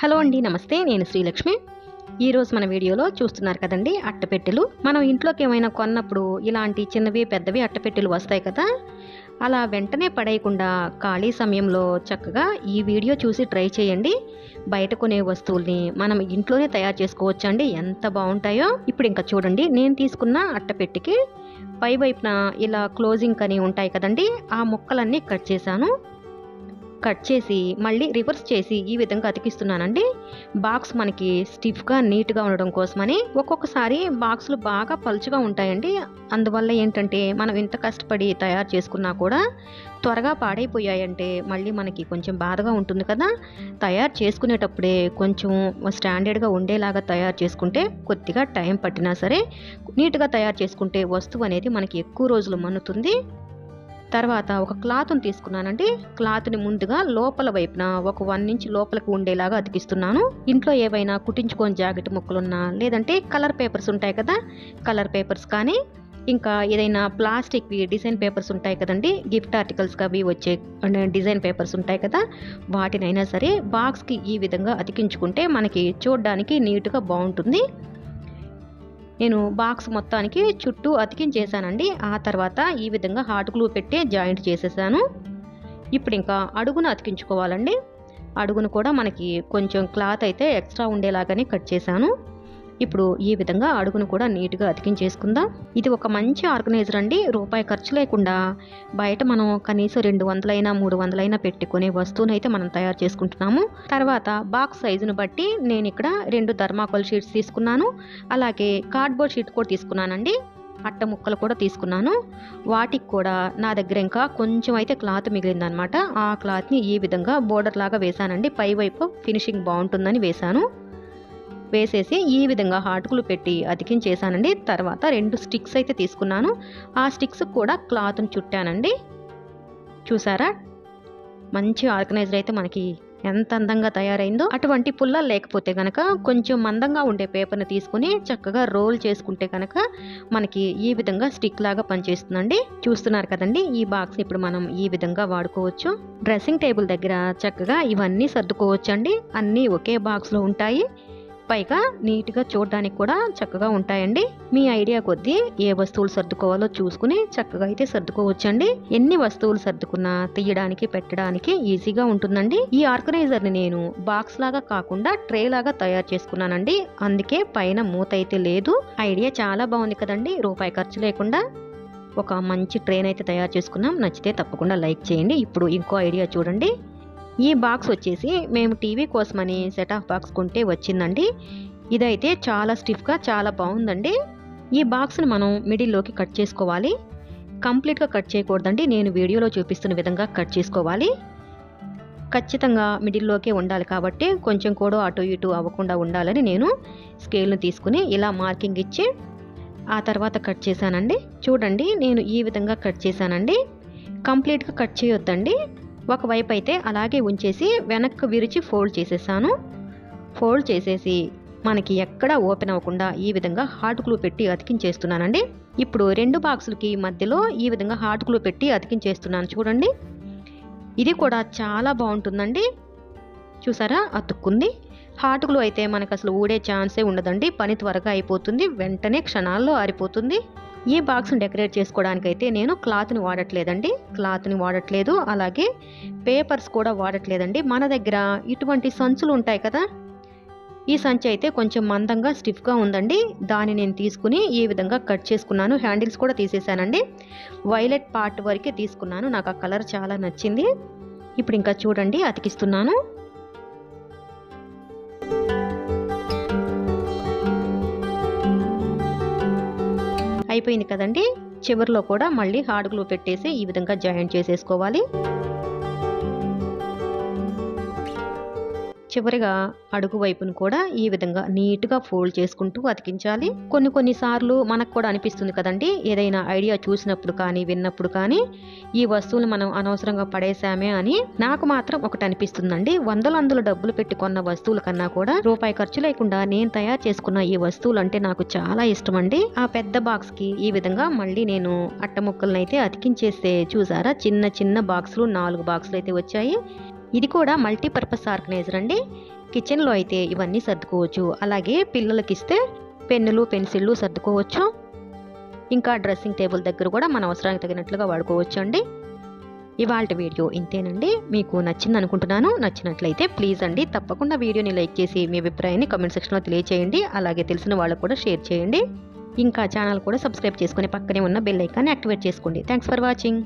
Hello అండి నమస్తే నేను శ్రీలక్ష్మి. ఈరోజు మన వీడియోలో చూస్తున్నారు కదండి అట్టపెట్టెలు. మనం ఇంట్లోకి ఏమైనా కొన్నప్పుడు ఇలాంటి చిన్నవి పెద్దవి అట్టపెట్టెలు వస్తాయి కదా అలా వెంటనే పడేయకుండా ఖాళీ సమయంలో చక్కగా ఈ వీడియో చూసి ట్రై చేయండి. బయట కొనే వస్తువుల్ని మనం ఇంట్లోనే తయారు చేసుకోవచ్చండి ఎంత బాగుంటాయో. ఇప్పుడు ఇంకా చూడండి నేను తీసుకున్న అట్టపెట్టికి పై వైపున ఇలా క్లోజింగ్ అని ఉంటాయి కదండి ఆ ముక్కలన్నీ కట్ చేశాను. కట్ చేసి మళ్ళీ రివర్స్ చేసి ఈ విధంగా అతికిస్తున్నానండి. బాక్స్ మనకి స్టిఫ్గా నీట్గా ఉండడం కోసమని ఒక్కొక్కసారి బాక్సులు బాగా పలుచుగా ఉంటాయండి. అందువల్ల ఏంటంటే మనం ఇంత కష్టపడి తయారు చేసుకున్నా కూడా త్వరగా పాడైపోయాయంటే మళ్ళీ మనకి కొంచెం బాధగా ఉంటుంది కదా. తయారు చేసుకునేటప్పుడే కొంచెం స్టాండర్డ్గా ఉండేలాగా తయారు చేసుకుంటే కొద్దిగా టైం పట్టినా సరే నీట్గా తయారు చేసుకుంటే వస్తువు అనేది మనకి ఎక్కువ రోజులు మన్నుతుంది. తర్వాత ఒక క్లాత్ని తీసుకున్నానండి. క్లాత్ని ముందుగా లోపల వైపున ఒక వన్ ఇంచ్ లోపలికి ఉండేలాగా అతికిస్తున్నాను. ఇంట్లో ఏవైనా కుట్టించుకొని జాకెట్ ముక్కలున్నా లేదంటే కలర్ పేపర్స్ ఉంటాయి కదా కలర్ పేపర్స్ కానీ ఇంకా ఏదైనా ప్లాస్టిక్వి డిజైన్ పేపర్స్ ఉంటాయి కదండి గిఫ్ట్ ఆర్టికల్స్కి అవి వచ్చే డిజైన్ పేపర్స్ ఉంటాయి కదా వాటినైనా సరే బాక్స్కి ఈ విధంగా అతికించుకుంటే మనకి చూడడానికి నీట్గా బాగుంటుంది. నేను బాక్స్ మొత్తానికి చుట్టూ అతికించేసానండి ఆ తర్వాత ఈ విధంగా హాట్ గ్లూ పెట్టి జాయింట్ చేసేసాను. ఇప్పుడు ఇంకా అడుగును అతికించుకోవాలండి. అడుగును కూడా మనకి కొంచెం క్లాత్ అయితే ఎక్స్ట్రా ఉండేలాగానే కట్ చేశాను. ఇప్పుడు ఈ విధంగా అడుగును కూడా నీట్గా అతికించేసుకుందాం. ఇది ఒక మంచి ఆర్గనైజర్ అండి. రూపాయి ఖర్చు లేకుండా బయట మనం కనీసం రెండు వందలైనా మూడు వందలైనా పెట్టుకునే వస్తువును అయితే మనం తయారు చేసుకుంటున్నాము. తర్వాత బాక్స్ సైజును బట్టి నేను ఇక్కడ రెండు థర్మాకోల్ షీట్స్ తీసుకున్నాను. అలాగే కార్డ్బోర్డ్ షీట్ కూడా తీసుకున్నానండి. అట్ట ముక్కలు కూడా తీసుకున్నాను. వాటికి కూడా నా దగ్గర ఇంకా కొంచెం అయితే క్లాత్ మిగిలిందనమాట. ఆ క్లాత్ని ఈ విధంగా బోర్డర్ లాగా వేశానండి. పై వైపు ఫినిషింగ్ బాగుంటుందని వేశాను. వేసేసి ఈ విధంగా హాటుకులు పెట్టి అతికించేసానండి తర్వాత రెండు స్టిక్స్ అయితే తీసుకున్నాను. ఆ స్టిక్స్ కూడా క్లాత్ని చుట్టానండి. చూసారా? మంచి ఆర్గనైజర్ అయితే మనకి ఎంత అందంగా తయారైందో. అటువంటి పుల్ల లేకపోతే కనుక కొంచెం మందంగా ఉండే పేపర్ని తీసుకుని చక్కగా రోల్ చేసుకుంటే కనుక మనకి ఈ విధంగా స్టిక్ లాగా పనిచేస్తుందండి. చూస్తున్నారు కదండి ఈ బాక్స్ ఇప్పుడు మనం ఈ విధంగా వాడుకోవచ్చు. డ్రెస్సింగ్ టేబుల్ దగ్గర చక్కగా ఇవన్నీ సర్దుకోవచ్చు అండి అన్నీ ఒకే బాక్స్లో ఉంటాయి. పైగా నీట్గా చూడడానికి కూడా చక్కగా ఉంటాయండి. మీ ఐడియా కొద్దీ ఏ వస్తువులు సర్దుకోవాలో చూసుకుని చక్కగా అయితే సర్దుకోవచ్చండి. ఎన్ని వస్తువులు సర్దుకున్నా తీయడానికి పెట్టడానికి ఈజీగా ఉంటుందండి. ఈ ఆర్గనైజర్ని నేను బాక్స్ లాగా కాకుండా ట్రే లాగా తయారు చేసుకున్నానండి. అందుకే పైన మూత అయితే లేదు. ఐడియా చాలా బాగుంది కదండి. రూపాయి ఖర్చు లేకుండా. ఒక మంచి ట్రైన్ అయితే తయారు చేసుకున్నాం. నచ్చితే తప్పకుండా లైక్ చేయండి. ఇప్పుడు ఇంకో ఐడియా చూడండి. ఈ బాక్స్ వచ్చేసి మేము టీవీ కోసమని సెట్ ఆఫ్ బాక్స్ కొంటే వచ్చిందండి. ఇదైతే చాలా స్టిఫ్గా చాలా బాగుందండి. ఈ బాక్స్ని మనం మిడిల్లోకి కట్ చేసుకోవాలి. కంప్లీట్గా కట్ చేయకూడదండి. నేను వీడియోలో చూపిస్తున్న విధంగా కట్ చేసుకోవాలి. ఖచ్చితంగా మిడిల్లోకే ఉండాలి కాబట్టి కొంచెం కూడా అటు ఇటు అవ్వకుండా ఉండాలని నేను స్కేల్ని తీసుకుని ఇలా మార్కింగ్ ఇచ్చి ఆ తర్వాత కట్ చేశానండి. చూడండి నేను ఈ విధంగా కట్ చేశానండి. కంప్లీట్గా కట్ చేయొద్దండి. ఒకవైపు అయితే అలాగే ఉంచేసి వెనక్కి విరిచి ఫోల్డ్ చేసేసాను. ఫోల్డ్ చేసేసి మనకి ఎక్కడ ఓపెన్ అవ్వకుండా ఈ విధంగా హార్డ్ గ్లూ పెట్టి అతికించేస్తున్నానండి. ఇప్పుడు రెండు బాక్సులకి మధ్యలో ఈ విధంగా హార్డ్ గ్లూ పెట్టి అతికించేస్తున్నాను చూడండి. ఇది కూడా చాలా బాగుంటుందండి. చూసారా? అతుక్కుంది. హాట్ గ్లూ అయితే మనకు అసలు ఊడే ఛాన్సే ఉండదండి. పని త్వరగా అయిపోతుంది. వెంటనే క్షణాల్లో ఆరిపోతుంది. ఈ బాక్స్ని డెకరేట్ చేసుకోవడానికైతే నేను క్లాత్ని వాడట్లేదండి. క్లాత్ని వాడట్లేదు. అలాగే పేపర్స్ కూడా వాడట్లేదండి. మన దగ్గర ఇటువంటి సంచులు ఉంటాయి కదా? ఈ సంచి అయితే కొంచెం మందంగా స్టిఫ్గా ఉందండి. దాన్ని నేను తీసుకుని ఈ విధంగా కట్ చేసుకున్నాను. హ్యాండిల్స్ కూడా తీసేసానండి. వైలెట్ పార్ట్ వరకే తీసుకున్నాను. నాకు ఆ కలర్ చాలా నచ్చింది. ఇప్పుడు ఇంకా చూడండి అతికిస్తున్నాను. అయిపోయింది కదండి? చివరిలో కూడా మళ్ళీ హార్డ్ గ్లూ పెట్టేసి ఈ విధంగా జాయింట్ చేసేసుకోవాలి. చివరిగా అడుగు వైపును కూడా ఈ విధంగా నీట్గా ఫోల్డ్ చేసుకుంటూ అతికించాలి. కొన్ని కొన్ని సార్లు మనకు కూడా అనిపిస్తుంది కదండి ఏదైనా ఐడియా చూసినప్పుడు కానీ విన్నప్పుడు కానీ ఈ వస్తువులు మనం అనవసరంగా పడేసామే అని. నాకు మాత్రం ఒకటి అనిపిస్తుందండి వందల వందల డబ్బులు పెట్టి కొన్న వస్తువుల కన్నా కూడా రూపాయి ఖర్చు లేకుండా నేను తయారు చేసుకున్న ఈ వస్తువులు అంటే నాకు చాలా ఇష్టం అండి ఆ పెద్ద బాక్స్కి ఈ విధంగా మళ్ళీ నేను అట్ట ముక్కలను అయితే అతికించేస్తే చూసారా చిన్న చిన్న బాక్సులు నాలుగు బాక్సులు అయితే వచ్చాయి. ఇది కూడా మల్టీపర్పస్ ఆర్గనైజర్ అండి. కిచెన్లో అయితే ఇవన్నీ సర్దుకోవచ్చు. అలాగే పిల్లలకి ఇస్తే పెన్నులు పెన్సిళ్ళు సర్దుకోవచ్చు. ఇంకా డ్రెస్సింగ్ టేబుల్ దగ్గర కూడా మన అవసరానికి తగినట్లుగా వాడుకోవచ్చు అండి. ఇవాళ వీడియో ఇంతేనండి. మీకు నచ్చింది అనుకుంటున్నాను. నచ్చినట్లయితే ప్లీజ్ అండి తప్పకుండా వీడియోని లైక్ చేసి మీ అభిప్రాయాన్ని కమెంట్ సెక్షన్లో తెలియచేయండి. అలాగే తెలిసిన వాళ్ళకు కూడా షేర్ చేయండి. ఇంకా ఛానల్ కూడా సబ్స్క్రైబ్ చేసుకుని పక్కనే ఉన్న బెల్ ఐకాన్ని యాక్టివేట్ చేసుకోండి. Thanks for watching